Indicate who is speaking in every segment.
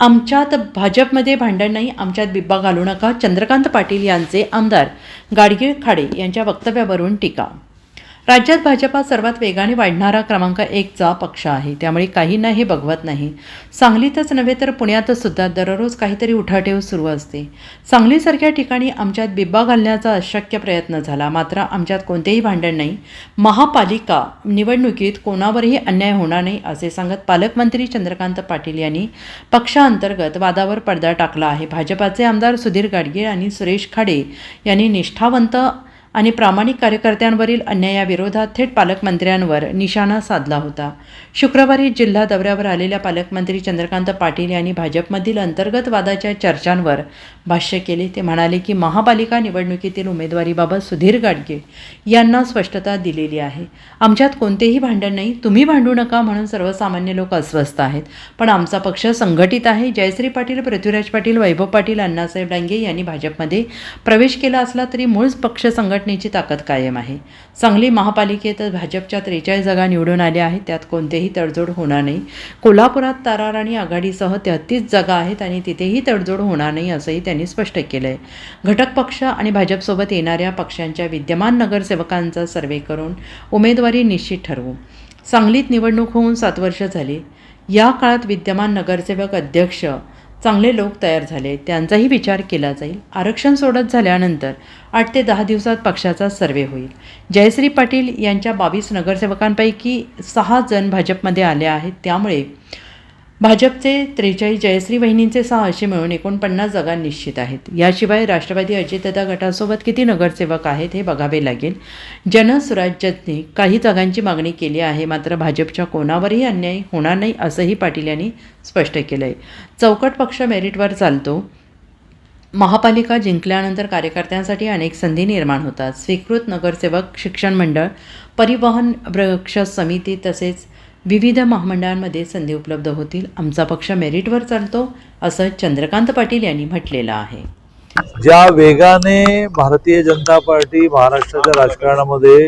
Speaker 1: आमच्यात भाजपमध्ये भांडण नाही आमच्यात बिब्बा घालू नका. चंद्रकांत पाटील यांचे आमदार गाडगीळ खाडे यांच्या वक्तव्यावरून टीका. राज्यात भाजपा सर्वात वेगाने वाढणारा क्रमांक एकचा पक्ष आहे. त्यामुळे काही नाही हे बघवत नाही. सांगलीतच नव्हे तर पुण्यातच सुद्धा दररोज काहीतरी उठाठेव सुरू असते. सांगलीसारख्या ठिकाणी आमच्यात बिब्बा घालण्याचा अशक्य प्रयत्न झाला. मात्र आमच्यात कोणतेही भांडण नाही. महापालिका निवडणुकीत कोणावरही अन्याय होणार नाही असे सांगत पालकमंत्री चंद्रकांत पाटील यांनी पक्षांतर्गत वादावर पडदा टाकला आहे. भाजपाचे आमदार सुधीर गाडगीळ आणि सुरेश खाडे यांनी निष्ठावंत आणि प्रामाणिक कार्यकर्त्यांवरील अन्यायाविरोधात थेट पालकमंत्र्यांवर निशाणा साधला होता. शुक्रवारी जिल्हा दौऱ्यावर आलेल्या पालकमंत्री चंद्रकांत पाटील यांनी भाजपमधील अंतर्गत वादाच्या चर्चांवर भाष्य केले. ते म्हणाले की महापालिका निवडणुकीतील उमेदवारीबाबत सुधीर गाडगे यांना स्पष्टता दिलेली आहे. आमच्यात कोणतेही भांडण नाही. तुम्ही भांडू नका म्हणून सर्वसामान्य लोक अस्वस्थ आहेत. पण आमचा पक्ष संघटित आहे. जयश्री पाटील पृथ्वीराज पाटील वैभव पाटील अण्णासाहेब डांगे यांनी भाजपमध्ये प्रवेश केला असला तरी मूळ पक्ष संघटनेची ताकद कायम आहे. सांगली महापालिकेत भाजपच्या त्रेचाळीस जागा निवडून आल्या आहेत. त्यात कोणतेही तडजोड होणार नाही. कोल्हापुरात तारार आणि आघाडीसह तेहतीस जागा आहेत आणि तिथेही तडजोड होणार नाही असंही त्यांनी स्पष्ट केलं आहे घटक पक्ष आणि भाजपसोबत येणाऱ्या पक्षांच्या विद्यमान नगरसेवकांचा सर्वे करून उमेदवारी निश्चित ठरवू. सांगलीत निवडणूक होऊन सात वर्ष झाली. या काळात विद्यमान नगरसेवक अध्यक्ष चांगले लोक तयार झाले त्यांचाही विचार केला जाईल. आरक्षण सोडत झाल्यानंतर आठ ते दहा दिवसात पक्षाचा सर्वे होईल. जयश्री पाटील यांच्या बावीस नगरसेवकांपैकी सहा जण भाजपमध्ये आले आहेत. त्यामुळे भाजपचे त्रेचाळीस जयश्री वहिनींचे सहा असे मिळून एकोणपन्नास जागा निश्चित आहेत. याशिवाय राष्ट्रवादी अजितदादा गटासोबत किती नगरसेवक आहेत हे बघावे लागेल. जनसुराज्यातने काही जागांची मागणी केली आहे मात्र भाजपच्या कोणावरही अन्याय होणार नाही असंही पाटील यांनी स्पष्ट केलं आहे चौकट पक्ष मेरिटवर चालतो. महापालिका जिंकल्यानंतर कार्यकर्त्यांसाठी अनेक संधी निर्माण होतात. स्वीकृत नगरसेवक शिक्षण मंडळ परिवहन वृक्ष समिती तसेच विविध महामंडळांमध्ये संधी उपलब्ध होतील. आमचा पक्ष मेरिटवर चालतो असं चंद्रकांत पाटील यांनी म्हटलेलं आहे.
Speaker 2: ज्या वेगाने भारतीय जनता पार्टी महाराष्ट्राच्या राजकारणामध्ये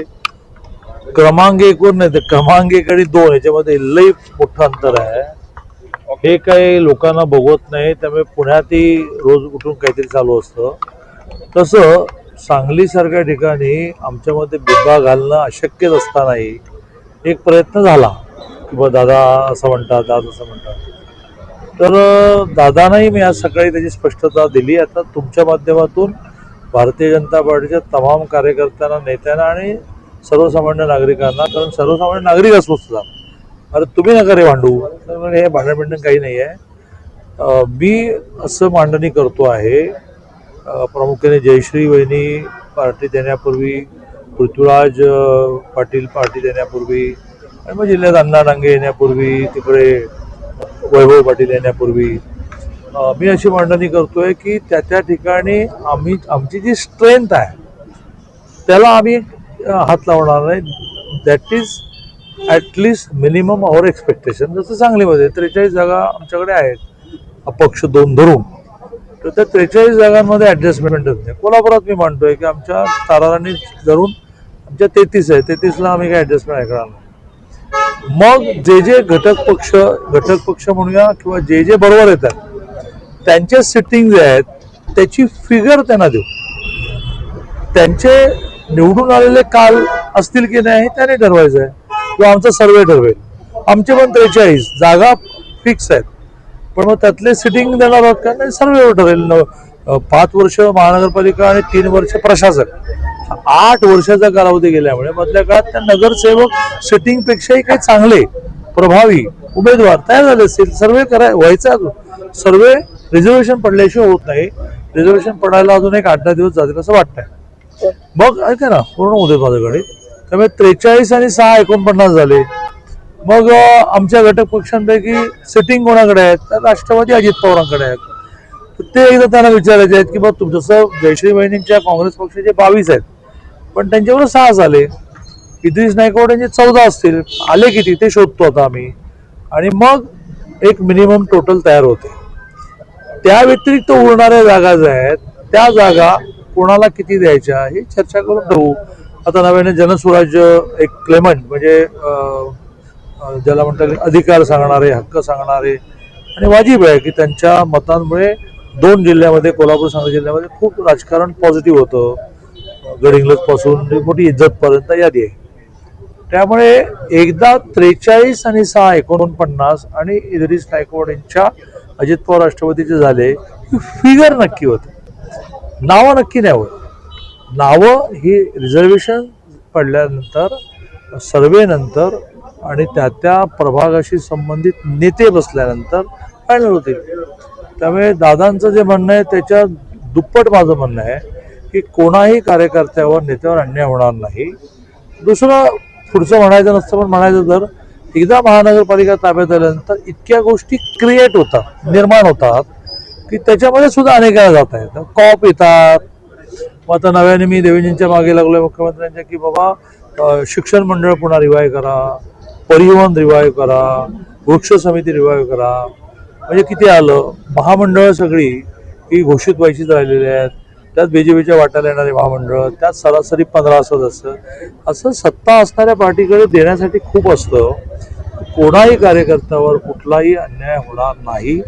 Speaker 2: क्रमांक एकूण नाही तर क्रमांक दोन याच्यामध्ये लई मोठं अंतर आहे. हे काही लोकांना बघवत नाही त्यामुळे पुण्यातही रोज उठून काहीतरी चालू असतं. तसं सांगलीसारख्या ठिकाणी आमच्यामध्ये बिब्बा घालणं अशक्यच असतानाही एक प्रयत्न झाला. किंवा दादा असं म्हणतात दादा असं म्हणतात. तर दादानाही दादांनाही मी आज सकाळी त्याची स्पष्टता दिली. आता तुमच्या माध्यमातून भारतीय जनता पार्टीच्या तमाम कार्यकर्त्यांना नेत्यांना आणि सर्वसामान्य नागरिकांना कारण सर्वसामान्य नागरिक असतो सुद्धा अरे तुम्ही नका रे भांडू. हे भांडण बिंडण काही नाही आहे. मी असं मांडणी करतो आहे प्रामुख्याने जयश्री वहिनी पार्टी देण्यापूर्वी पृथ्वीराज पाटील पार्टी देण्यापूर्वी आणि मग जिल्ह्यात अण्णा डांगे येण्यापूर्वी तिकडे वैभव पाटील येण्यापूर्वी. मी अशी मांडणी करतोय की त्या त्या ठिकाणी आम्ही आमची जी स्ट्रेंथ आहे त्याला आम्ही हात लावणार नाही. That is atleast minimum our expectation जसं सांगलीमध्ये त्रेचाळीस जागा आमच्याकडे आहेत अपक्ष दोन धरून. तर त्या त्रेचाळीस जागांमध्ये ॲडजस्टमेंटच नाही. कोल्हापुरात मी मांडतोय की आमच्या तारारांनी धरून आमच्या तेहतीस आहे. तेहतीसला आम्ही काय ॲडजस्टमेंट ऐकणार नाही मग जे जे घटक पक्ष घटक पक्ष म्हणूया किंवा जे जे बरोबर येतात त्यांचे सिटिंग जे आहेत त्याची फिगर त्यांना देऊ. त्यांचे निवडून आलेले काल असतील की नाही हे त्याने ठरवायचं आहे. किंवा आमचा सर्वे ठरवेल. आमचे पण त्रेचाळीस जागा फिक्स आहेत. पण मग त्यातले सिटिंग देणार आहोत का? नाही सर्वेवर ठरेल. न- पाच वर्ष महानगरपालिका आणि तीन वर्ष प्रशासक. आठ वर्षाचा कालावधी गेल्यामुळे मधल्या काळात त्या नगरसेवक सिटिंगपेक्षाही काही चांगले प्रभावी उमेदवार तयार झाले असतील. सर्वे कराय व्हायचा अजून. सर्वे रिझर्वेशन पडल्याशिवाय होत नाही. रिझर्वेशन पडायला अजून एक आठ दहा दिवस जातील असं वाटतंय. मग ऐका ना पूर्ण उदय माझ्याकडे. त्यामुळे त्रेचाळीस आणि सहा एकोणपन्नास झाले. मग आमच्या घटक पक्षांपैकी सिटिंग कोणाकडे आहेत? तर राष्ट्रवादी अजित पवारांकडे आहेत. ते एकदा त्यांना विचारायचे आहेत की बा तुम जसं जयश्री बहिणींच्या काँग्रेस पक्षाचे बावीस आहेत. पण त्यांच्यावर सहा झाले. इद्रिस नायकवाड यांचे चौदा असतील. आले किती? ते शोधतो आता आम्ही. आणि मग एक मिनिमम टोटल तयार होते. त्या व्यतिरिक्त उरणाऱ्या जागा ज्या आहेत त्या जागा कोणाला किती द्यायच्या ही चर्चा करून ठरवू आता नव्याने जनस्वराज्य एक क्लेमंट म्हणजे ज्याला म्हणतात अधिकार सांगणारे हक्क सांगणारे आणि वाजीब आहे की त्यांच्या मतांमुळे दोन जिल्ह्यामध्ये कोल्हापूर सांगली जिल्ह्यामध्ये खूप राजकारण पॉझिटिव्ह होतं. गडिंग्लजपासून मोठी इज्जतपर्यंत यादी आहे. त्यामुळे एकदा त्रेचाळीस आणि सहा एकोणपन्नास आणि इद्रिस गायकवाड यांच्या अजित पवार राष्ट्रपतीचे झाले की फिगर नक्की होते. नावं नक्की नाही होत. नावं ही रिझर्वेशन पडल्यानंतर सर्वेनंतर आणि त्या त्या प्रभागाशी संबंधित नेते बसल्यानंतर फायनल होतील. त्यामुळे दादांचं जे म्हणणं आहे त्याच्या दुप्पट माझं म्हणणं आहे की कोणाही कार्यकर्त्यावर नेत्यावर अन्याय होणार नाही. दुसरं पुढचं म्हणायचं नसतं पण म्हणायचं तर एकदा महानगरपालिका ताब्यात आल्यानंतर इतक्या गोष्टी क्रिएट होतात निर्माण होतात की त्याच्यामध्ये सुद्धा अनेकांना जात आहेत कॉप येतात. मग आता नव्याने मी देवेंजींच्या मागे लागलोय मुख्यमंत्र्यांच्या की बाबा शिक्षण मंडळ पुन्हा रिवाय करा परिवहन रिवाय करा वृक्ष समिती रिवाय करा. म्हणजे किती आलं? महामंडळं सगळी ही घोषित व्हायचीच राहिलेली आहेत. त्यात बीजेपीच्या वाटायला येणारे महामंडळ त्यात सरासरी पंधरा सदस्य असं सत्ता असणाऱ्या पार्टीकडे देण्यासाठी खूप असतं. कोणाही कार्यकर्त्यावर कुठलाही अन्याय होणार नाही.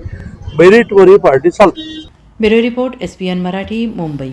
Speaker 2: मेरिटवर ही पार्टी चालते.
Speaker 1: Bureau report S P N Marathi Mumbai.